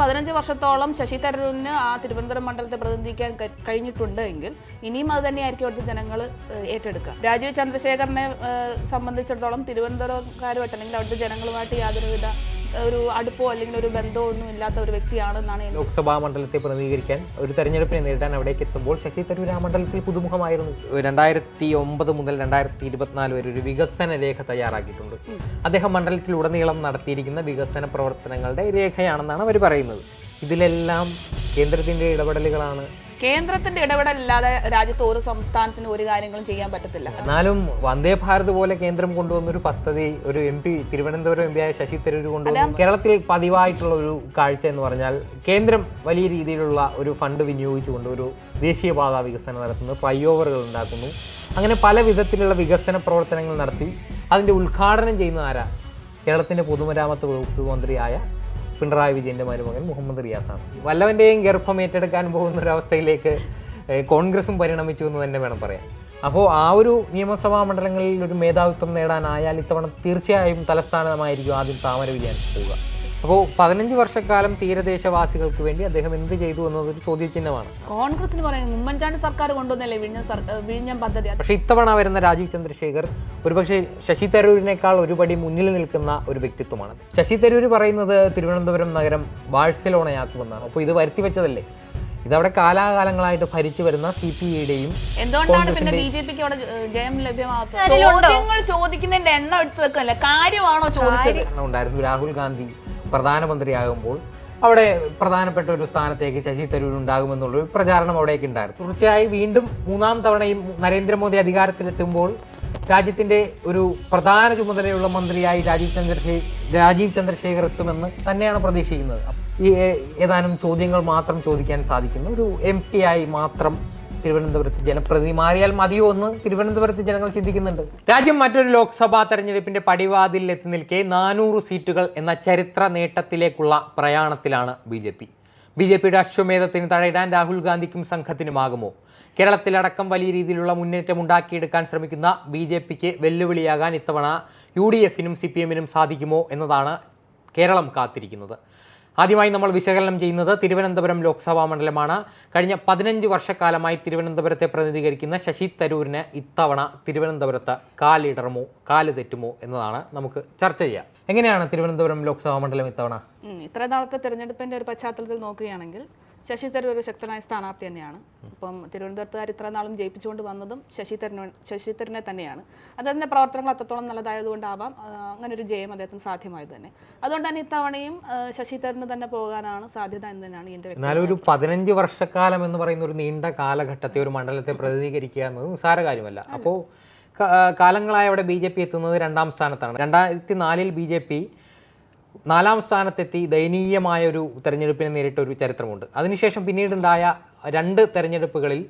പതിനഞ്ച് വർഷത്തോളം ശശി തരൂരിന് ആ തിരുവനന്തപുരം മണ്ഡലത്തെ പ്രതിനിധിക്കാൻ കഴിഞ്ഞിട്ടുണ്ട് എങ്കിൽ ഇനിയും അത് തന്നെയായിരിക്കും അവിടുത്തെ ജനങ്ങൾ ഏറ്റെടുക്കുക. രാജീവ് ചന്ദ്രശേഖരനെ സംബന്ധിച്ചിടത്തോളം തിരുവനന്തപുരക്കാരുമായിട്ട് അല്ലെങ്കിൽ അവിടുത്തെ ജനങ്ങളുമായിട്ട് യാതൊരുവിധ ഒരു അടുപ്പോ അല്ലെങ്കിൽ ഒരു ബന്ധമോ ഒന്നും ഇല്ലാത്ത ഒരു വ്യക്തിയാണെന്നാണ് ലോക്സഭാ മണ്ഡലത്തെ പ്രതിനിധീകരിക്കാൻ ഒരു തെരഞ്ഞെടുപ്പിനെ നേരിടാൻ അവിടേക്ക് എത്തുമ്പോൾ ശശി തരൂർ ആ മണ്ഡലത്തിൽ പുതുമുഖമായിരുന്നു. രണ്ടായിരത്തി ഒമ്പത് മുതൽ രണ്ടായിരത്തി ഇരുപത്തിനാല് വരെ ഒരു വികസന രേഖ തയ്യാറാക്കിയിട്ടുണ്ട്. അദ്ദേഹം മണ്ഡലത്തിലുടനീളം നടത്തിയിരിക്കുന്ന വികസന പ്രവർത്തനങ്ങളുടെ രേഖയാണെന്നാണ് അവർ പറയുന്നത്. ഇതിലെല്ലാം കേന്ദ്രത്തിന്റെ ഇടപെടലുകളാണ് കേന്ദ്രത്തിന്റെ ഇടപെടലില്ലാതെ രാജ്യത്ത് ഒരു സംസ്ഥാനത്തിന് ഒരു കാര്യങ്ങളും ചെയ്യാൻ പറ്റത്തില്ല. എന്നാലും വന്ദേ ഭാരത് പോലെ കേന്ദ്രം കൊണ്ടുവന്ന ഒരു പദ്ധതി ഒരു M P Thiruvananthapuram M P ആയ ശശി തരൂർ കൊണ്ടുവന്നു കേരളത്തിൽ പതിവായിട്ടുള്ള ഒരു കാഴ്ച എന്ന് പറഞ്ഞാൽ കേന്ദ്രം വലിയ രീതിയിലുള്ള ഒരു ഫണ്ട് വിനിയോഗിച്ചുകൊണ്ട് ഒരു ദേശീയപാത വികസനം നടത്തുന്നു ഫ്ലൈ ഓവറുകൾ ഉണ്ടാക്കുന്നു. അങ്ങനെ പല വിധത്തിലുള്ള വികസന പ്രവർത്തനങ്ങൾ നടത്തി. അതിന്റെ ഉദ്ഘാടനം ചെയ്യുന്ന ആരാ? കേരളത്തിന്റെ പൊതുമരാമത്ത് വകുപ്പ് മന്ത്രിയായ പിണറായി വിജയന്റെ മരുമകൻ മുഹമ്മദ് റിയാസാണ്. വല്ലവന്റെയും ഗർഭം ഏറ്റെടുക്കാൻ പോകുന്ന ഒരു അവസ്ഥയിലേക്ക് കോൺഗ്രസും പരിണമിച്ചു എന്ന് തന്നെ വേണം പറയാൻ. അപ്പോൾ ആ ഒരു നിയമസഭാ മണ്ഡലങ്ങളിൽ ഒരു മേധാവിത്വം നേടാനായാൽ ഇത്തവണ തീർച്ചയായും തലസ്ഥാനമായിരിക്കും ആദ്യം താമര വിജയൻ പോവുക. അപ്പോൾ പതിനഞ്ച് വർഷക്കാലം തീരദേശവാസികൾക്ക് വേണ്ടി അദ്ദേഹം എന്ത് ചെയ്തു എന്നതൊരു ചോദ്യചിഹ്നമാണ്. കോൺഗ്രസിന് പറയുന്നത് ഉമ്മൻചാണ്ടി സർക്കാർ കൊണ്ടുവന്നല്ലേ വിഴിഞ്ഞം വിഴിഞ്ഞം പദ്ധതി? പക്ഷെ ഇത്തവണ വരുന്ന രാജീവ് ചന്ദ്രശേഖർ ഒരുപക്ഷെ ശശി തരൂരിനേക്കാൾ ഒരുപടി മുന്നിൽ നിൽക്കുന്ന ഒരു വ്യക്തിത്വമാണ്. ശശി തരൂർ പറയുന്നത് തിരുവനന്തപുരം നഗരം ബാഴ്സലോണയാക്കുമെന്നാണ്. അപ്പോൾ ഇത് വരുത്തി വെച്ചതല്ലേ? ഇതവിടെ കാലാകാലങ്ങളായിട്ട് ഭരിച്ചു വരുന്ന സി പി ഐയുടെയും എന്തുകൊണ്ടാണ് പിന്നെ ബി ജെ പിക്ക് അവിടെ ജ- ജയം ലഭ്യമാകാത്തത്? ചോദിക്കുന്നതിന്റെ എണ്ണം എടുത്തു വെക്കല്ല? കാര്യമാണോ ചോദിച്ചത്? ഉണ്ടായിരുന്നു രാഹുൽ ഗാന്ധി. പ്രധാനമന്ത്രിയാകുമ്പോൾ അവിടെ പ്രധാനപ്പെട്ട ഒരു സ്ഥാനത്തേക്ക് ശശി തരൂർ ഉണ്ടാകുമെന്നുള്ള ഒരു പ്രചാരണം അവിടേക്ക് ഉണ്ടായിരുന്നു. തീർച്ചയായും വീണ്ടും മൂന്നാം തവണയും നരേന്ദ്രമോദി അധികാരത്തിലെത്തുമ്പോൾ രാജ്യത്തിന്റെ ഒരു പ്രധാന ചുമതലയുള്ള മന്ത്രിയായി രാജീവ് ചന്ദ്രശേഖർ രാജീവ് ചന്ദ്രശേഖർ എത്തുമെന്ന് തന്നെയാണ് പ്രതീക്ഷിക്കുന്നത്. ഈ ഏതാനും ചോദ്യങ്ങൾ മാത്രം ചോദിക്കാൻ സാധിക്കുന്ന ഒരു എം ആയി മാത്രം തിരുവനന്തപുരത്ത് ജനപ്രതിനിധി മാറിയാൽ മതിയോ എന്ന് തിരുവനന്തപുരത്ത് ജനങ്ങൾ ചിന്തിക്കുന്നുണ്ട്. രാജ്യം മറ്റൊരു ലോക്സഭാ തെരഞ്ഞെടുപ്പിന്റെ പടിവാതിൽ എത്തി നിൽക്കെ നാനൂറ് സീറ്റുകൾ എന്ന ചരിത്ര നേട്ടത്തിലേക്കുള്ള പ്രയാണത്തിലാണ് B J P. B J പിയുടെ അശ്വമേധത്തിന് തടയിടാൻ രാഹുൽ ഗാന്ധിക്കും സംഘത്തിനുമാകുമോ? കേരളത്തിലടക്കം വലിയ രീതിയിലുള്ള മുന്നേറ്റം ഉണ്ടാക്കിയെടുക്കാൻ ശ്രമിക്കുന്ന ബി ജെ പിക്ക് വെല്ലുവിളിയാകാൻ ഇത്തവണ യു ഡി എഫിനും സി പി എമ്മിനും സാധിക്കുമോ എന്നതാണ് കേരളം കാത്തിരിക്കുന്നത്. ആദ്യമായി നമ്മൾ വിശകലനം ചെയ്യുന്നത് തിരുവനന്തപുരം ലോക്സഭാ മണ്ഡലമാണ്. കഴിഞ്ഞ പതിനഞ്ച് വർഷക്കാലമായി തിരുവനന്തപുരത്തെ പ്രതിനിധീകരിക്കുന്ന ശശി തരൂരിന് ഇത്തവണ തിരുവനന്തപുരത്ത് കാലിടറുമോ കാൽ തെറ്റുമോ എന്നതാണ് നമുക്ക് ചർച്ച ചെയ്യാം. എങ്ങനെയാണ് തിരുവനന്തപുരം ലോക്സഭാ മണ്ഡലം ഇത്തവണ? ഇത്ര നാളത്തെ തിരഞ്ഞെടുപ്പിന്റെ ഒരു പശ്ചാത്തലത്തിൽ നോക്കുകയാണെങ്കിൽ ശശി തരൂർ ഒരു ശക്തനായ സ്ഥാനാർത്ഥി തന്നെയാണ്. അപ്പം തിരുവനന്തപുരത്തുകാർ ഇത്ര നാളും ജയിപ്പിച്ചുകൊണ്ട് വന്നതും ശശി തരൂർ ശശി തരൂരിനെ തന്നെയാണ്. അദ്ദേഹത്തിന്റെ പ്രവർത്തനങ്ങൾ അത്രത്തോളം നല്ലതായതുകൊണ്ടാവാം അങ്ങനെ ഒരു ജയം അദ്ദേഹത്തിന് സാധ്യമായത് തന്നെ. അതുകൊണ്ട് തന്നെ ഇത്തവണയും ശശി തരൂരിന് തന്നെ പോകാനാണ് സാധ്യത എന്ന് തന്നെയാണ് എന്റെ എന്നാലും ഒരു പതിനഞ്ച് വർഷക്കാലം എന്ന് പറയുന്ന ഒരു നീണ്ട കാലഘട്ടത്തെ ഒരു മണ്ഡലത്തെ പ്രതിനിധീകരിക്കുക എന്നത് നിസ്സാര കാര്യമല്ല അപ്പോൾ കാലങ്ങളായി അവിടെ ബി ജെ പി എത്തുന്നത് രണ്ടാം സ്ഥാനത്താണ്. രണ്ടായിരത്തി നാലിൽ ബി ജെ പി നാലാം സ്ഥാനത്തെത്തി ദയനീയമായ ഒരു തെരഞ്ഞെടുപ്പിനെ നേരിട്ട ഒരു ചരിത്രമുണ്ട്. അതിനുശേഷം പിന്നീടുണ്ടായ രണ്ട് തെരഞ്ഞെടുപ്പുകളിൽ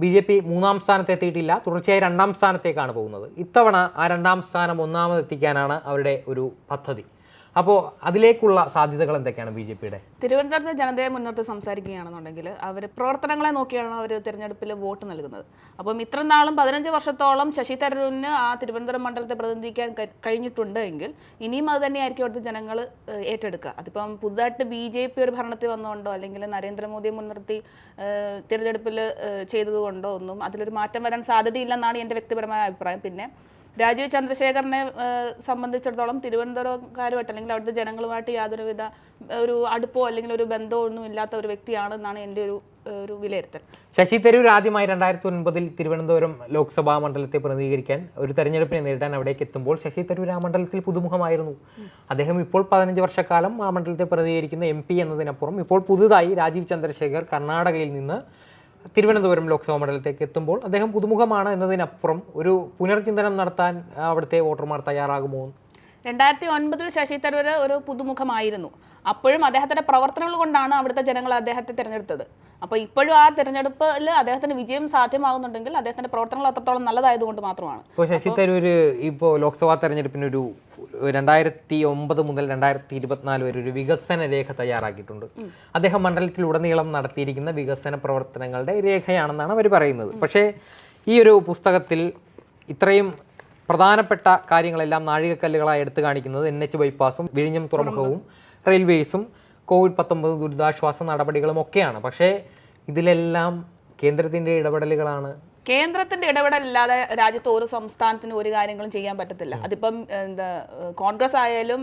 ബി ജെ പി മൂന്നാം സ്ഥാനത്തെത്തിയിട്ടില്ല തുടർച്ചയായി രണ്ടാം സ്ഥാനത്തേക്കാണ് പോകുന്നത്. ഇത്തവണ ആ രണ്ടാം സ്ഥാനം ഒന്നാമതെത്തിക്കാനാണ് അവരുടെ ഒരു പദ്ധതി. അപ്പോൾ അതിലേക്കുള്ള സാധ്യതകൾ എന്തൊക്കെയാണ് ബി ജെ പിയുടെ? തിരുവനന്തപുരത്തെ ജനതയെ മുൻനിർത്തി സംസാരിക്കുകയാണെന്നുണ്ടെങ്കിൽ അവർ പ്രവർത്തനങ്ങളെ നോക്കിയാണ് അവർ തിരഞ്ഞെടുപ്പിൽ വോട്ട് നൽകുന്നത്. അപ്പം ഇത്ര നാളും പതിനഞ്ച് വർഷത്തോളം ശശി തരൂരിന് ആ തിരുവനന്തപുരം മണ്ഡലത്തെ പ്രതിനിധിക്കാൻ കഴിഞ്ഞിട്ടുണ്ട് എങ്കിൽ ഇനിയും അത് തന്നെയായിരിക്കും അവിടുത്തെ ജനങ്ങൾ ഏറ്റെടുക്കുക. അതിപ്പം പുതുതായിട്ട് ബി ജെ പി ഒരു ഭരണത്തിൽ വന്നുകൊണ്ടോ അല്ലെങ്കിൽ നരേന്ദ്രമോദിയെ മുൻനിർത്തി തിരഞ്ഞെടുപ്പിൽ ചെയ്തതുകൊണ്ടോ ഒന്നും അതിലൊരു മാറ്റം വരാൻ സാധ്യതയില്ലെന്നാണ് എന്റെ വ്യക്തിപരമായ അഭിപ്രായം. പിന്നെ രാജീവ് ചന്ദ്രശേഖരനെ സംബന്ധിച്ചിടത്തോളം തിരുവനന്തപുരംകാരുമായിട്ട് അല്ലെങ്കിൽ അവിടുത്തെ ജനങ്ങളുമായിട്ട് യാതൊരുവിധ ഒരു അടുപ്പോ അല്ലെങ്കിൽ ഒരു ബന്ധമോ ഒന്നും ഇല്ലാത്ത ഒരു വ്യക്തിയാണ് എന്നാണ് എന്റെ ഒരു ഒരു വിലയിരുത്തൽ. ശശി തരൂർ ആദ്യമായി രണ്ടായിരത്തി ഒൻപതിൽ തിരുവനന്തപുരം ലോക്സഭാ മണ്ഡലത്തെ പ്രതിനിധീകരിക്കാൻ ഒരു തെരഞ്ഞെടുപ്പിനെ നേരിടാൻ അവിടേക്ക് എത്തുമ്പോൾ ശശി തരൂർ ആ മണ്ഡലത്തിൽ പുതുമുഖമായിരുന്നു. അദ്ദേഹം ഇപ്പോൾ പതിനഞ്ച് വർഷക്കാലം ആ മണ്ഡലത്തെ പ്രതിനിധീകരിക്കുന്ന എം പി എന്നതിനപ്പുറം ഇപ്പോൾ പുതുതായി രാജീവ് ചന്ദ്രശേഖർ കർണാടകയിൽ നിന്ന് തിരുവനന്തപുരം ലോക്സഭാ മണ്ഡലത്തേക്ക് എത്തുമ്പോൾ അദ്ദേഹം പുതുമുഖമാണ് എന്നതിനപ്പുറം ഒരു പുനർചിന്തനം നടത്താൻ അവിടുത്തെ വോട്ടർമാർ തയ്യാറാകുമോ രണ്ടായിരത്തി ഒൻപതിൽ ശശി തരൂർ ഒരു പുതുമുഖമായിരുന്നു. അപ്പോഴും അദ്ദേഹത്തിന്റെ പ്രവർത്തനങ്ങൾ കൊണ്ടാണ് അവിടുത്തെ ജനങ്ങൾ അദ്ദേഹത്തെ തിരഞ്ഞെടുത്തത്. അപ്പോൾ ഇപ്പോഴും ആ തിരഞ്ഞെടുപ്പിൽ അദ്ദേഹത്തിന് വിജയം സാധ്യമാകുന്നുണ്ടെങ്കിൽ അദ്ദേഹത്തിന്റെ പ്രവർത്തനങ്ങൾ അത്രത്തോളം നല്ലതായതുകൊണ്ട് മാത്രമാണ്. ഇപ്പോൾ ശശി തരൂർ ഇപ്പോൾ ലോക്സഭാ തെരഞ്ഞെടുപ്പിനൊരു രണ്ടായിരത്തി ഒമ്പത് മുതൽ രണ്ടായിരത്തി ഇരുപത്തിനാല് വരെ ഒരു വികസന രേഖ തയ്യാറാക്കിയിട്ടുണ്ട്. അദ്ദേഹം മണ്ഡലത്തിലുടനീളം നടത്തിയിരിക്കുന്ന വികസന പ്രവർത്തനങ്ങളുടെ രേഖയാണെന്നാണ് അവർ പറയുന്നത്. പക്ഷേ ഈ ഒരു പുസ്തകത്തിൽ ഇത്രയും പ്രധാനപ്പെട്ട കാര്യങ്ങളെല്ലാം നാഴികക്കല്ലുകളായി എടുത്തു കാണിക്കുന്നത് എൻ എച്ച് ബൈപ്പാസും വിഴിഞ്ഞം തുറമുഖവും റെയിൽവേസും കോവിഡ് പത്തൊമ്പത് ദുരിതാശ്വാസ നടപടികളും ഒക്കെയാണ്. പക്ഷേ ഇതിലെല്ലാം കേന്ദ്രത്തിന്റെ ഇടപെടലുകളാണ് കേന്ദ്രത്തിന്റെ ഇടപെടലില്ലാതെ രാജ്യത്ത് ഒരു സംസ്ഥാനത്തിന് ഒരു കാര്യങ്ങളും ചെയ്യാൻ പറ്റത്തില്ല. അതിപ്പം എന്താ കോൺഗ്രസ് ആയാലും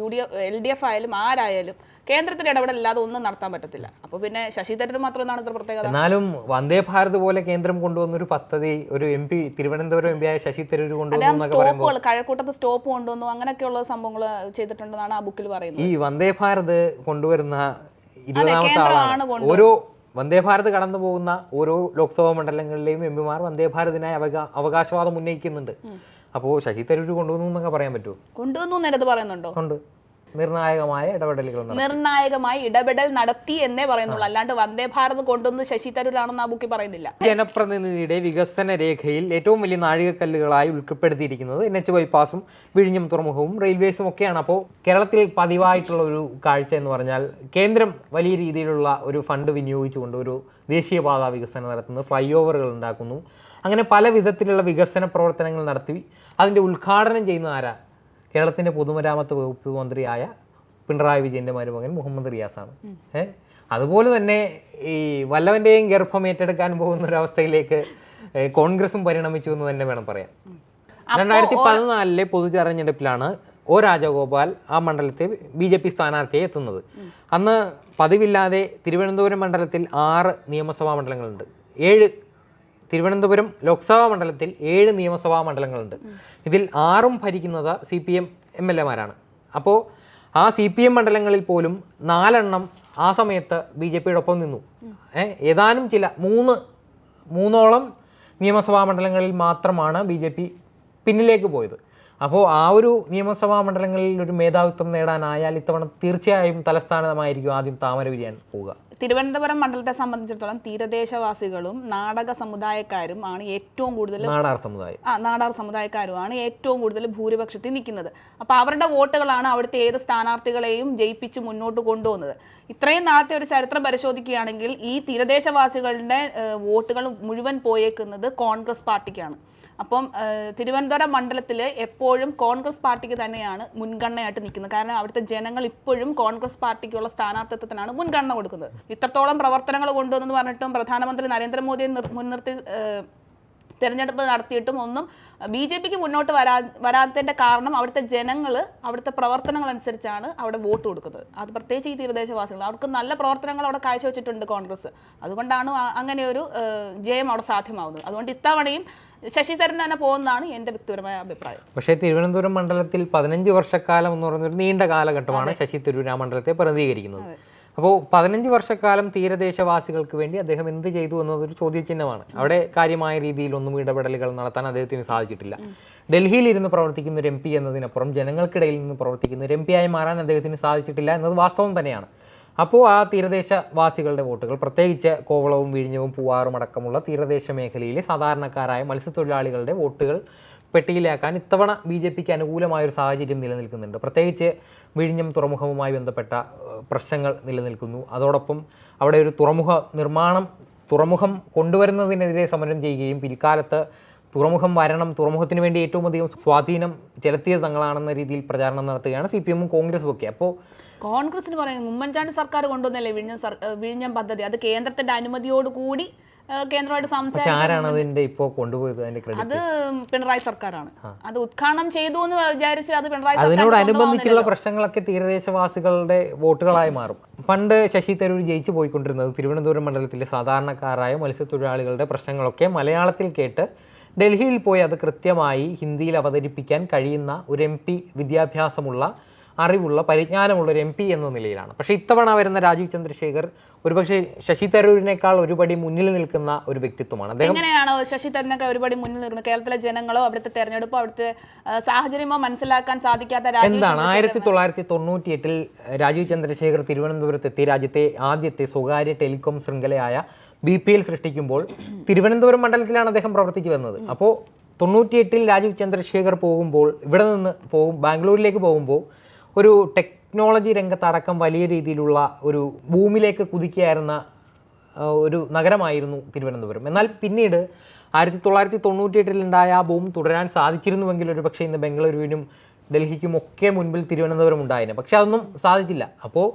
U D F L D F ആയാലും ആരായാലും കേന്ദ്രത്തിന്റെ ഇടപെടലില്ലാതെ ഒന്നും നടത്താൻ പറ്റത്തില്ല. അപ്പൊ പിന്നെ ശശി തരൂർ മാത്രം എന്താണ് ഇത്ര പ്രത്യേകത? എന്നാലും വന്ദേ ഭാരത് പോലെ കേന്ദ്രം കൊണ്ടുവന്ന ഒരു പദ്ധതി ഒരു M P Thiruvananthapuram M P ആയ ശശി തരൂർ കൊണ്ടുവന്നു സ്റ്റോപ്പുകൾ കഴക്കൂട്ടത്ത് സ്റ്റോപ്പ് കൊണ്ടുവന്നു അങ്ങനെയൊക്കെയുള്ള സംഭവങ്ങൾ ചെയ്തിട്ടുണ്ടെന്നാണ് ആ ബുക്കിൽ പറയുന്നത്. ഈ വന്ദേ ഭാരത് കൊണ്ടുവരുന്ന ഇരുപതാമത്തെ ആളാണ്. ഓരോ വന്ദേ ഭാരത് കടന്നു പോകുന്ന ഓരോ ലോക്സഭാ മണ്ഡലങ്ങളിലെയും എം പിമാർ വന്ദേ ഭാരതിനായി അവകാ അവകാശവാദം ഉന്നയിക്കുന്നുണ്ട്. അപ്പോൾ ശശി തരൂർ കൊണ്ടുവന്നു എന്നൊക്കെ പറയാൻ പറ്റുമോ? കൊണ്ടുവന്നു എന്നത് പറയുന്നുണ്ടോ? ഉണ്ട്. നിർണായകമായ ഇടപെടലുകൾ. നിർണായകമായി ഇടപെടൽ നടത്തി എന്നേ പറയുന്നുള്ളൂ. അല്ലാണ്ട് വന്ദേ ഭാരത് കൊണ്ടുവന്ന് ശശി തരൂരാണെന്ന് ആ ബുക്കിൽ പറയുന്നില്ല. ജനപ്രതിനിധിയുടെ വികസന രേഖയിൽ ഏറ്റവും വലിയ നാഴികക്കല്ലുകളായി ഉൾപ്പെടുത്തിയിരിക്കുന്നത് എൻ എച്ച് ബൈപ്പാസും വിഴിഞ്ഞം തുറമുഖവും റെയിൽവേസും ഒക്കെയാണ്. അപ്പോൾ കേരളത്തിൽ പതിവായിട്ടുള്ള ഒരു കാഴ്ച എന്ന് പറഞ്ഞാൽ കേന്ദ്രം വലിയ രീതിയിലുള്ള ഒരു ഫണ്ട് വിനിയോഗിച്ചുകൊണ്ട് ഒരു ദേശീയപാത വികസനം നടത്തുന്നു ഫ്ലൈ ഓവറുകൾ ഉണ്ടാക്കുന്നു. അങ്ങനെ പല വിധത്തിലുള്ള വികസന പ്രവർത്തനങ്ങൾ നടത്തി. അതിന്റെ ഉദ്ഘാടനം ചെയ്യുന്ന ആരാ? കേരളത്തിന്റെ പൊതുമരാമത്ത് വകുപ്പ് മന്ത്രിയായ പിണറായി വിജയന്റെ മരുമകൻ മുഹമ്മദ് റിയാസാണ്. ഏ? അതുപോലെ തന്നെ ഈ വല്ലവന്റെയും ഗർഭം ഏറ്റെടുക്കാൻ പോകുന്ന ഒരവസ്ഥയിലേക്ക് കോൺഗ്രസും പരിണമിച്ചു എന്ന് തന്നെ വേണം പറയാൻ. രണ്ടായിരത്തി പതിനാലിലെ പൊതു തെരഞ്ഞെടുപ്പിലാണ് ഒ രാജഗോപാൽ ആ മണ്ഡലത്തെ ബി ജെ പി സ്ഥാനാർത്ഥിയെ എത്തുന്നത്. അന്ന് പതിവില്ലാതെ തിരുവനന്തപുരം മണ്ഡലത്തിൽ ആറ് നിയമസഭാ മണ്ഡലങ്ങളുണ്ട്. ഏഴ് തിരുവനന്തപുരം ലോക്സഭാ മണ്ഡലത്തിൽ ഏഴ് നിയമസഭാ മണ്ഡലങ്ങളുണ്ട്. ഇതിൽ ആറും ഭരിക്കുന്നത് C P M M L എമാരാണ്. അപ്പോൾ ആ സി പി എം മണ്ഡലങ്ങളിൽ പോലും നാലെണ്ണം ആ സമയത്ത് ബി ജെ പിയുടെ ഒപ്പം നിന്നു ഏതാനും ചില മൂന്ന് മൂന്നോളം നിയമസഭാ മണ്ഡലങ്ങളിൽ മാത്രമാണ് ബി ജെ പി പിന്നിലേക്ക് പോയത്. അപ്പോൾ ആ ഒരു നിയമസഭാ മണ്ഡലങ്ങളിൽ ഒരു മേധാവിത്വം നേടാനായാൽ ഇത്തവണ തീർച്ചയായും തലസ്ഥാനമായിരിക്കും ആദ്യം താമര വിരിയാൻ പോവുക. തിരുവനന്തപുരം മണ്ഡലത്തെ സംബന്ധിച്ചിടത്തോളം തീരദേശവാസികളും നാടക സമുദായക്കാരും ആണ് ഏറ്റവും കൂടുതൽ നാടാർ സമുദായം. ആ നാടാർ സമുദായക്കാരുമാണ് ഏറ്റവും കൂടുതൽ ഭൂരിപക്ഷത്തിൽ നിൽക്കുന്നത്. അപ്പോൾ അവരുടെ വോട്ടുകളാണ് അവിടുത്തെ ഏത് സ്ഥാനാർത്ഥികളെയും ജയിപ്പിച്ച് മുന്നോട്ട് കൊണ്ടുപോകുന്നത്. ഇത്രയും നാളത്തെ ഒരു ചരിത്രം പരിശോധിക്കുകയാണെങ്കിൽ ഈ തീരദേശവാസികളുടെ വോട്ടുകൾ മുഴുവൻ പോയേക്കുന്നത് കോൺഗ്രസ് പാർട്ടിക്കാണ്. അപ്പം തിരുവനന്തപുരം മണ്ഡലത്തിൽ എപ്പോഴും കോൺഗ്രസ് പാർട്ടിക്ക് തന്നെയാണ് മുൻഗണനയായിട്ട് നിൽക്കുന്നത്. കാരണം അവിടുത്തെ ജനങ്ങൾ ഇപ്പോഴും കോൺഗ്രസ് പാർട്ടിക്കുള്ള സ്ഥാനാർത്ഥിത്വത്തിനാണ് മുൻഗണന കൊടുക്കുന്നത്. ഇത്രത്തോളം പ്രവർത്തനങ്ങൾ കൊണ്ടുവന്നെന്ന് പറഞ്ഞിട്ടും പ്രധാനമന്ത്രി നരേന്ദ്രമോദിയെ നിർ- മുൻനിർത്തി തെരഞ്ഞെടുപ്പ് നടത്തിയിട്ടും ഒന്നും ബി ജെ പിക്ക് മുന്നോട്ട് വരാ വരാത്തതിന്റെ കാരണം അവിടുത്തെ ജനങ്ങൾ അവിടുത്തെ പ്രവർത്തനങ്ങൾ അനുസരിച്ചാണ് അവിടെ വോട്ട് കൊടുക്കുന്നത്. അത് പ്രത്യേകിച്ച് ഈ തീരദേശവാസികൾ. അവർക്ക് നല്ല പ്രവർത്തനങ്ങൾ അവിടെ കാഴ്ചവെച്ചിട്ടുണ്ട് കോൺഗ്രസ്. അതുകൊണ്ടാണ് അങ്ങനെ ഒരു ജയം അവിടെ സാധ്യമാവുന്നത്. അതുകൊണ്ട് ഇത്തവണയും ശശി തരൂർ തന്നെ പോകുന്നതാണ് എന്റെ വ്യക്തിപരമായ അഭിപ്രായം. പക്ഷേ തിരുവനന്തപുരം മണ്ഡലത്തിൽ പതിനഞ്ച് വർഷക്കാലം എന്ന് പറയുന്ന ഒരു നീണ്ട കാലഘട്ടമാണ് ശശി തരൂർ ആ മണ്ഡലത്തെ പ്രതിനിധീകരിക്കുന്നത്. അപ്പോൾ പതിനഞ്ച് വർഷക്കാലം തീരദേശവാസികൾക്ക് വേണ്ടി അദ്ദേഹം എന്ത് ചെയ്തു എന്നതൊരു ചോദ്യചിഹ്നമാണ്. അവിടെ കാര്യമായ രീതിയിലൊന്നും ഇടപെടലുകൾ നടത്താൻ അദ്ദേഹത്തിന് സാധിച്ചിട്ടില്ല. ഡൽഹിയിൽ ഇരുന്ന് പ്രവർത്തിക്കുന്ന ഒരു എം പി എന്നതിനപ്പുറം ജനങ്ങൾക്കിടയിൽ നിന്ന് പ്രവർത്തിക്കുന്ന ഒരു എം പി ആയി മാറാൻ അദ്ദേഹത്തിന് സാധിച്ചിട്ടില്ല എന്നത് വാസ്തവം തന്നെയാണ്. അപ്പോൾ ആ തീരദേശവാസികളുടെ വോട്ടുകൾ പ്രത്യേകിച്ച് കോവളവും വിഴിഞ്ഞവും പൂവാറും അടക്കമുള്ള തീരദേശ മേഖലയിലെ സാധാരണക്കാരായ മത്സ്യത്തൊഴിലാളികളുടെ വോട്ടുകൾ പെട്ടിയിലാക്കാൻ ഇത്തവണ ബി ജെ പിക്ക് അനുകൂലമായൊരു സാഹചര്യം നിലനിൽക്കുന്നുണ്ട്. പ്രത്യേകിച്ച് വിഴിഞ്ഞം തുറമുഖവുമായി ബന്ധപ്പെട്ട പ്രശ്നങ്ങൾ നിലനിൽക്കുന്നു. അതോടൊപ്പം അവിടെ ഒരു തുറമുഖ നിർമ്മാണം തുറമുഖം കൊണ്ടുവരുന്നതിനെതിരെ സമരം ചെയ്യുകയും പിൽക്കാലത്ത് തുറമുഖം വരണം തുറമുഖത്തിന് വേണ്ടി ഏറ്റവും അധികം സ്വാധീനം ചെലുത്തിയത് തങ്ങളാണെന്ന രീതിയിൽ പ്രചാരണം നടത്തുകയാണ് സി പി എമ്മും കോൺഗ്രസും ഒക്കെ. അപ്പോൾ കോൺഗ്രസിന് പറയുന്നത് ഉമ്മൻചാണ്ടി സർക്കാർ കൊണ്ടുവന്നല്ലേ വിഴിഞ്ഞം വിഴിഞ്ഞം പദ്ധതി? അത് കേന്ദ്രത്തിന്റെ അനുമതിയോടുകൂടി കേന്ദ്രമായിട്ട് ആരാണ് കൊണ്ടുപോയത് അത് പിണറായി സർക്കാരാണ്. അത് ഉദ്ഘാടനം ചെയ്തു എന്ന് വിചാരിച്ച് അത് പിണറായി അതിനോടനുബന്ധിച്ചുള്ള പ്രശ്നങ്ങളൊക്കെ തീരദേശവാസികളുടെ വോട്ടുകളായി മാറും. പണ്ട് ശശി തരൂർ ജയിച്ചു പോയിക്കൊണ്ടിരുന്നത് തിരുവനന്തപുരം മണ്ഡലത്തിലെ സാധാരണക്കാരായ മത്സ്യത്തൊഴിലാളികളുടെ പ്രശ്നങ്ങളൊക്കെ മലയാളത്തിൽ കേട്ട് ഡൽഹിയിൽ പോയി അത് കൃത്യമായി ഹിന്ദിയിൽ അവതരിപ്പിക്കാൻ കഴിയുന്ന ഒരു എം പി വിദ്യാഭ്യാസമുള്ള അറിവുള്ള പരിജ്ഞാനമുള്ള ഒരു എം പി എന്ന നിലയിലാണ്. പക്ഷേ ഇത്തവണ വരുന്ന രാജീവ് ചന്ദ്രശേഖർ ഒരുപക്ഷെ ശശി തരൂരിനേക്കാൾ ഒരുപടി മുന്നിൽ നിൽക്കുന്ന ഒരു വ്യക്തിത്വമാണ്. അദ്ദേഹം എങ്ങനെയാണ് ശശി തരൂരിനേക്കാൾ ഒരുപടി മുന്നിൽ നിൽക്കുന്നത്? കേരളത്തിലെ ജനങ്ങളോ അവിടുത്തെ തെരഞ്ഞെടുപ്പോ അവിടുത്തെ സാഹചര്യമോ മനസ്സിലാക്കാൻ സാധിക്കാത്ത എന്താണ്? ആയിരത്തി തൊള്ളായിരത്തി തൊണ്ണൂറ്റി എട്ടിൽ രാജീവ് ചന്ദ്രശേഖർ തിരുവനന്തപുരത്തെത്തി. രാജ്യത്തെ ആദ്യത്തെ സ്വകാര്യ ടെലികോം ശൃംഖലയായ ബി പി എൽ സൃഷ്ടിക്കുമ്പോൾ തിരുവനന്തപുരം മണ്ഡലത്തിലാണ് അദ്ദേഹം പ്രവർത്തിച്ചു വന്നത് അപ്പോൾ തൊണ്ണൂറ്റിയെട്ടിൽ രാജീവ് ചന്ദ്രശേഖർ പോകുമ്പോൾ ഇവിടെ നിന്ന് പോകും ബാംഗ്ലൂരിലേക്ക് പോകുമ്പോൾ ഒരു ടെക്നോളജി രംഗത്തടക്കം വലിയ രീതിയിലുള്ള ഒരു ഭൂമിയിലേക്ക് കുതിക്കുകയായിരുന്ന ഒരു നഗരമായിരുന്നു തിരുവനന്തപുരം. എന്നാൽ പിന്നീട് ആയിരത്തി തൊള്ളായിരത്തി തൊണ്ണൂറ്റിയെട്ടിലുണ്ടായ ആ ബൂം തുടരാൻ സാധിച്ചിരുന്നുവെങ്കിൽ ഒരു പക്ഷേ ഇന്ന് ബംഗളൂരുവിനും ഡൽഹിക്കും ഒക്കെ മുൻപിൽ തിരുവനന്തപുരം ഉണ്ടായേനെ. പക്ഷെ അതൊന്നും സാധിച്ചില്ല. അപ്പോൾ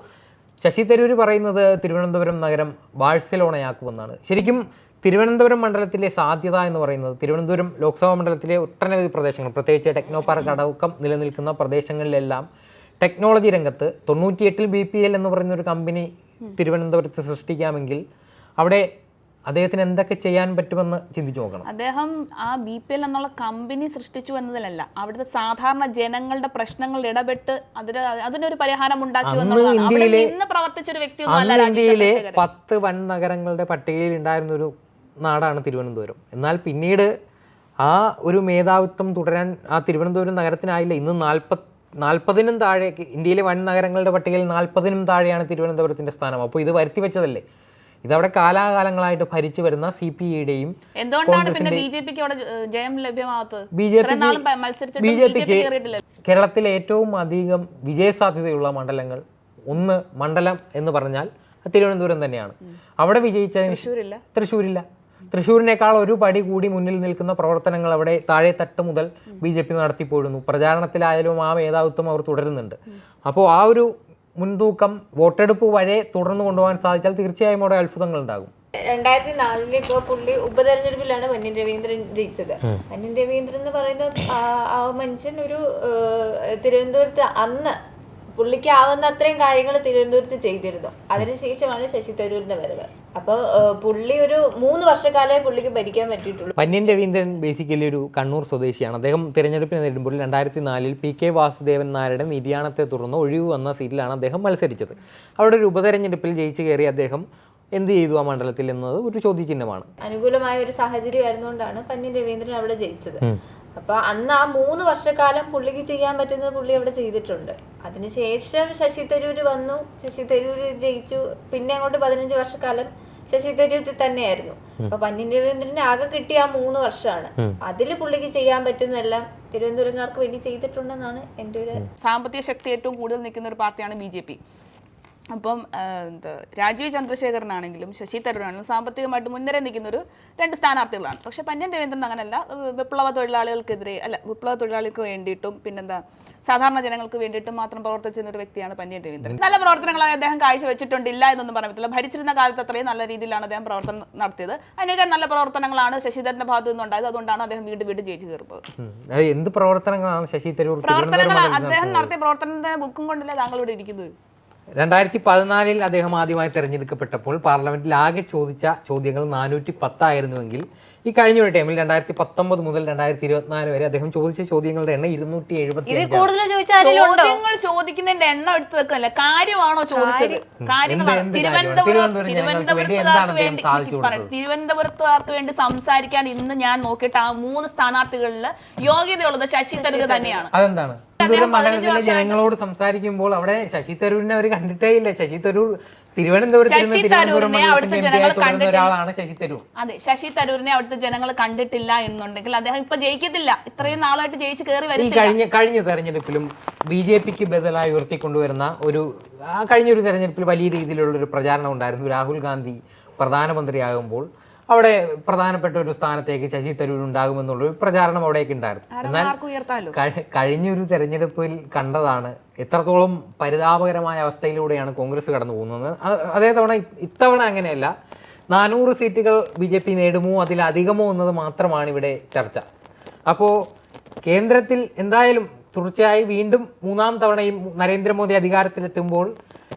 ശശി തരൂർ പറയുന്നത് തിരുവനന്തപുരം നഗരം ബാഴ്സലോണയാക്കുമെന്നാണ്. ശരിക്കും തിരുവനന്തപുരം മണ്ഡലത്തിലെ സാധ്യത എന്ന് പറയുന്നത് തിരുവനന്തപുരം ലോക്സഭാ മണ്ഡലത്തിലെ ഒട്ടനവധി പ്രദേശങ്ങൾ പ്രത്യേകിച്ച് ടെക്നോ പാർക്ക് അടക്കം നിലനിൽക്കുന്ന പ്രദേശങ്ങളിലെല്ലാം ടെക്നോളജി രംഗത്ത് തൊണ്ണൂറ്റിയെട്ടിൽ ബി പി എൽ എന്ന് പറയുന്ന ഒരു കമ്പനി തിരുവനന്തപുരത്ത് സൃഷ്ടിക്കാമെങ്കിൽ അവിടെ അദ്ദേഹത്തിന് എന്തൊക്കെ ചെയ്യാൻ പറ്റുമെന്ന് ചിന്തിച്ചു നോക്കണം. അദ്ദേഹം ആ ബി പി എൽ എന്നുള്ള കമ്പനി സൃഷ്ടിച്ചു എന്നതിലല്ല. അവിടുത്തെ സാധാരണ ജനങ്ങളുടെ പ്രശ്നങ്ങൾ ഇടപെട്ട് അതിന് അതിനൊരു പരിഹാരം ഉണ്ടാക്കി ഇന്ത്യയിലെ- പ്രവർത്തിച്ചൊരു വ്യക്തിയൊന്നും ഇന്ത്യയിലെ പത്ത് വൻ നഗരങ്ങളുടെ പട്ടികയിൽ ഉണ്ടായിരുന്ന ഒരു നാടാണ് തിരുവനന്തപുരം. എന്നാൽ പിന്നീട് ആ ഒരു മേധാവിത്വം തുടരാൻ ആ തിരുവനന്തപുരം നഗരത്തിനായില്ല. ഇന്ന് നാൽപ്പത് നാൽപ്പതിനും താഴേക്ക് ഇന്ത്യയിലെ വൻ നഗരങ്ങളുടെ പട്ടികയിൽ നാൽപ്പതിനും താഴെയാണ് തിരുവനന്തപുരത്തിന്റെ സ്ഥാനം. അപ്പോൾ ഇത് വരുത്തി വെച്ചതല്ലേ? ഇതവിടെ കാലാകാലങ്ങളായിട്ട് ഭരിച്ചു വരുന്ന സി പി ഐയുടെയും ബി ജെ പിക്ക് കേരളത്തിലെ ഏറ്റവും അധികം വിജയസാധ്യതയുള്ള മണ്ഡലങ്ങൾ ഒന്ന് മണ്ഡലം എന്ന് പറഞ്ഞാൽ തിരുവനന്തപുരം തന്നെയാണ്. അവിടെ വിജയിച്ചതിന് തൃശ്ശൂരില്ല. തൃശ്ശൂരിനേക്കാൾ ഒരു പടി കൂടി മുന്നിൽ നിൽക്കുന്ന പ്രവർത്തനങ്ങൾ അവിടെ താഴെ തട്ട് മുതൽ ബി ജെ പി നടത്തിപ്പോഴുന്നു പ്രചാരണത്തിലായാലും ആ മേധാവിത്വം അവർ തുടരുന്നുണ്ട്. അപ്പോൾ ആ ഒരു മുൻതൂക്കം വോട്ടെടുപ്പ് വരെ തുടർന്നു കൊണ്ടുപോകാൻ സാധിച്ചാൽ തീർച്ചയായും അവിടെ അത്ഭുതങ്ങൾ ഉണ്ടാകും. രണ്ടായിരത്തി നാലിൽ ഇപ്പോ പുള്ളി ഉപതെരഞ്ഞെടുപ്പിലാണ് വന്യൻ രവീന്ദ്രൻ ജയിച്ചത്. വന്യൻ രവീന്ദ്രൻ എന്ന് പറയുന്ന ആ- മനുഷ്യൻ ഒരു തിരുവനന്തപുരത്ത് അന്ന് പുള്ളിക്ക് ആവുന്ന അത്രയും കാര്യങ്ങൾ തിരുവനന്തപുരത്ത് ചെയ്തിരുന്നു. അതിനുശേഷമാണ് ശശി തരൂരിന്റെ വരവ്. അപ്പൊ പുള്ളി ഒരു മൂന്ന് വർഷക്കാലേ പുള്ളിക്ക് ഭരിക്കാൻ പറ്റിയിട്ടുള്ളൂ. പന്യൻ രവീന്ദ്രൻ ബേസിക്കലി ഒരു കണ്ണൂർ സ്വദേശിയാണ്. അദ്ദേഹം തിരഞ്ഞെടുപ്പിനെ നേരിടുമ്പോൾ രണ്ടായിരത്തി നാലിൽ പി കെ വാസുദേവൻ നായരുടെ നിര്യാണത്തെ തുടർന്ന് ഒഴിവ് വന്ന സീറ്റിലാണ് അദ്ദേഹം മത്സരിച്ചത്. അവിടെ ഒരു ഉപതെരഞ്ഞെടുപ്പിൽ ജയിച്ചു കയറി അദ്ദേഹം എന്ത് ചെയ്തു ആ മണ്ഡലത്തിൽ എന്നത് ഒരു ചോദ്യചിഹ്നമാണ്. അനുകൂലമായ ഒരു സാഹചര്യം ആയിരുന്നുകൊണ്ടാണ് പന്യൻ രവീന്ദ്രൻ അവിടെ ജയിച്ചത്. അപ്പൊ അന്ന് ആ മൂന്ന് വർഷക്കാലം പുള്ളിക്ക് ചെയ്യാൻ പറ്റുന്നത് പുള്ളി അവിടെ ചെയ്തിട്ടുണ്ട്. അതിനുശേഷം ശശി തരൂര് വന്നു. ശശി തരൂര് ജയിച്ചു. പിന്നെ അങ്ങോട്ട് പതിനഞ്ച് വർഷക്കാലം ശശി തരൂർ തന്നെയായിരുന്നു. അപ്പൊ പന്നി രവീന്ദ്രന് ആകെ കിട്ടിയ ആ മൂന്ന് വർഷമാണ്. അതിൽ പുള്ളിക്ക് ചെയ്യാൻ പറ്റുന്നതെല്ലാം തിരുവനന്തപുരംകാർക്ക് വേണ്ടി ചെയ്തിട്ടുണ്ടെന്നാണ് എന്റെ ഒരു സാമ്പത്തിക ശക്തി ഏറ്റവും കൂടുതൽ നിൽക്കുന്ന ഒരു പാർട്ടിയാണ് ബി ജെ പി. അപ്പം എന്താ രാജീവ് ചന്ദ്രശേഖരനാണെങ്കിലും ശശി തരൂരാണെങ്കിലും സാമ്പത്തികമായിട്ട് മുൻനിര നിൽക്കുന്ന ഒരു രണ്ട് സ്ഥാനാർത്ഥികളാണ്. പക്ഷെ പന്യൻ രവീന്ദ്രൻ അങ്ങനല്ല. വിപ്ലവ തൊഴിലാളികൾക്കെതിരെ അല്ല വിപ്ലവ തൊഴിലാളികൾക്ക് വേണ്ടിയിട്ടും പിന്നെന്താ സാധാരണ ജനങ്ങൾക്ക് വേണ്ടിയിട്ടും മാത്രം പ്രവർത്തിച്ചിരുന്ന ഒരു വ്യക്തിയാണ് പന്യൻ രവീന്ദ്രൻ നല്ല പ്രവർത്തനങ്ങൾ അദ്ദേഹം കാഴ്ചവെച്ചിട്ടുണ്ടില്ല എന്നൊന്നും പറയാൻ പറ്റില്ല ഭരിച്ചിരുന്ന കാലത്ത് അത്രയും നല്ല രീതിയിലാണ് അദ്ദേഹം പ്രവർത്തനം നടത്തിയത്. അനേകം നല്ല പ്രവർത്തനങ്ങളാണ് ശശിധരന്റെ ഭാഗത്തു നിന്നുണ്ടായത്. അതുകൊണ്ടാണ് അദ്ദേഹം വീണ്ടും വീണ്ടും ജയിച്ചു കയറുന്നത്. എന്ത് പ്രവർത്തനങ്ങളാണ് ശശി തരൂർ പ്രവർത്തനങ്ങളാണ് പ്രവർത്തനങ്ങൾ അദ്ദേഹം നടത്തിയ പ്രവർത്തനത്തിന്റെ ബുക്കും കൊണ്ടല്ലേ താങ്കളോട് ഇരിക്കുന്നത്? രണ്ടായിരത്തി പതിനാലിൽ അദ്ദേഹം ആദ്യമായി തെരഞ്ഞെടുക്കപ്പെട്ടപ്പോൾ പാർലമെന്റിൽ ആകെ ചോദിച്ച ചോദ്യങ്ങൾ നാനൂറ്റി പത്തായിരുന്നുവെങ്കിൽ ഈ കഴിഞ്ഞ ഒരു ടൈമിൽ രണ്ടായിരത്തി പത്തൊമ്പത് മുതൽ രണ്ടായിരത്തി ഇരുപത്തിനാല് വരെ അദ്ദേഹം ചോദിച്ച ചോദ്യങ്ങളുടെ എണ്ണം ഇരുന്നൂറ്റി എഴുപത്തി ചോദിക്കുന്നതിന്റെ എണ്ണം എടുത്തു വെക്കല്ല. കാര്യമാണോ ചോദിച്ചത്? തിരുവനന്തപുരത്തുകാർക്ക് വേണ്ടി. തിരുവനന്തപുരത്തുകാർക്ക് സംസാരിക്കാൻ ഇന്ന് ഞാൻ നോക്കിയിട്ട് ആ മൂന്ന് സ്ഥാനാർത്ഥികളിൽ യോഗ്യതയുള്ളത് ശശി തരൂർ. തന്നെയാണ്. അതെന്താണ്? തിരുവനന്തപുരം മണ്ഡലത്തിലെ ജനങ്ങളോട് സംസാരിക്കുമ്പോൾ അവിടെ ശശി തരൂരിനെ അവർ കണ്ടിട്ടേ ഇല്ല ശശി തരൂർ തിരുവനന്തപുരത്ത് തിരുവനന്തപുരം. ഒരാളാണ് ശശി തരൂർ. അതെ ശശി തരൂരിനെ അവിടുത്തെ ജനങ്ങൾ കണ്ടിട്ടില്ല എന്നുണ്ടെങ്കിൽ അദ്ദേഹം ഇപ്പൊ ജയിക്കത്തില്ല. ഇത്രയും നാളായിട്ട് ജയിച്ച് കയറി വരും കഴിഞ്ഞ കഴിഞ്ഞ തെരഞ്ഞെടുപ്പിലും ബി ജെ പിക്ക് ബദലായി ഉയർത്തിക്കൊണ്ടുവരുന്ന ഒരു ആ കഴിഞ്ഞ ഒരു തെരഞ്ഞെടുപ്പിൽ വലിയ രീതിയിലുള്ള ഒരു പ്രചാരണം ഉണ്ടായിരുന്നു. രാഹുൽ ഗാന്ധി പ്രധാനമന്ത്രിയാകുമ്പോൾ അവിടെ പ്രധാനപ്പെട്ട ഒരു സ്ഥാനത്തേക്ക് ശശി തരൂർ ഉണ്ടാകുമെന്നുള്ള ഒരു പ്രചാരണം അവിടേക്ക് ഉണ്ടായിരുന്നു. എന്നാൽ കഴിഞ്ഞൊരു തെരഞ്ഞെടുപ്പിൽ കണ്ടതാണ് എത്രത്തോളം പരിതാപകരമായ അവസ്ഥയിലൂടെയാണ് കോൺഗ്രസ് കടന്നു പോകുന്നത്. അതേ തവണ ഇത്തവണ അങ്ങനെയല്ല. നാനൂറ് സീറ്റുകൾ ബി ജെ പി നേടുമോ അതിലധികമോ എന്നത് മാത്രമാണ് ഇവിടെ ചർച്ച. അപ്പോൾ കേന്ദ്രത്തിൽ എന്തായാലും തുടർച്ചയായി വീണ്ടും മൂന്നാം തവണയും നരേന്ദ്രമോദി അധികാരത്തിലെത്തുമ്പോൾ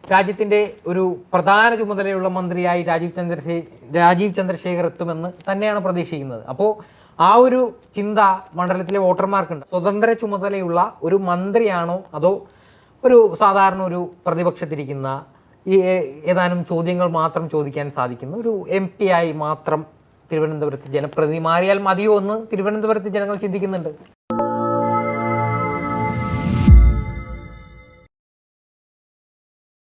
രാജ്യത്തിന്റെ ഒരു പ്രധാന ചുമതലയുള്ള മന്ത്രിയായി രാജീവ് ചന്ദ്രശേ രാജീവ് ചന്ദ്രശേഖർ എത്തുമെന്ന് തന്നെയാണ് പ്രതീക്ഷിക്കുന്നത്. അപ്പോൾ ആ ഒരു ചിന്ത മണ്ഡലത്തിലെ വോട്ടർമാർക്കുണ്ട്. സ്വതന്ത്ര ചുമതലയുള്ള ഒരു മന്ത്രിയാണോ അതോ ഒരു സാധാരണ ഒരു പ്രതിപക്ഷത്തിരിക്കുന്ന ഈ ഏതാനും ചോദ്യങ്ങൾ മാത്രം ചോദിക്കാൻ സാധിക്കുന്ന ഒരു എം പി ആയി മാത്രം തിരുവനന്തപുരത്ത് ജനപ്രതിനിധി മാറിയാൽ മതിയോ എന്ന് തിരുവനന്തപുരത്ത് ജനങ്ങൾ ചിന്തിക്കുന്നുണ്ട്.